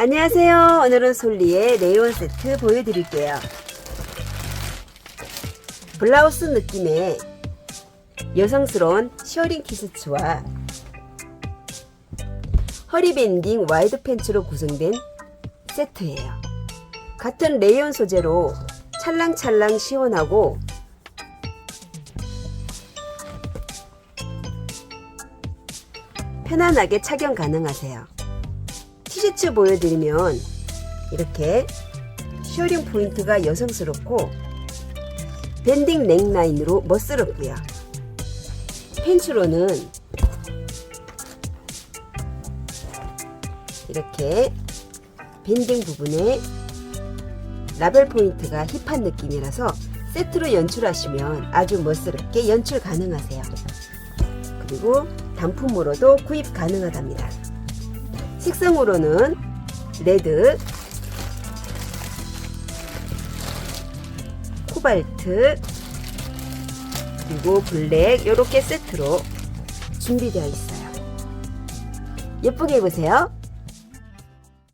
안녕하세요. 오늘은 솔리의 레이온 세트 보여드릴게요. 블라우스 느낌의 여성스러운 시어링 티셔츠와 허리 밴딩 와이드 팬츠로 구성된 세트예요. 같은 레이온 소재로 찰랑찰랑 시원하고 편안하게 착용 가능하세요. 티셔츠 보여드리면 이렇게 셔링 포인트가 여성스럽고 밴딩 넥라인으로 멋스럽고요. 팬츠로는 이렇게 밴딩 부분에 라벨 포인트가 힙한 느낌이라서 세트로 연출하시면 아주 멋스럽게 연출 가능하세요. 그리고 단품으로도 구입 가능하답니다. 색상으로는 레드, 코발트, 그리고 블랙 이렇게 세트로 준비되어 있어요. 예쁘게 입으세요.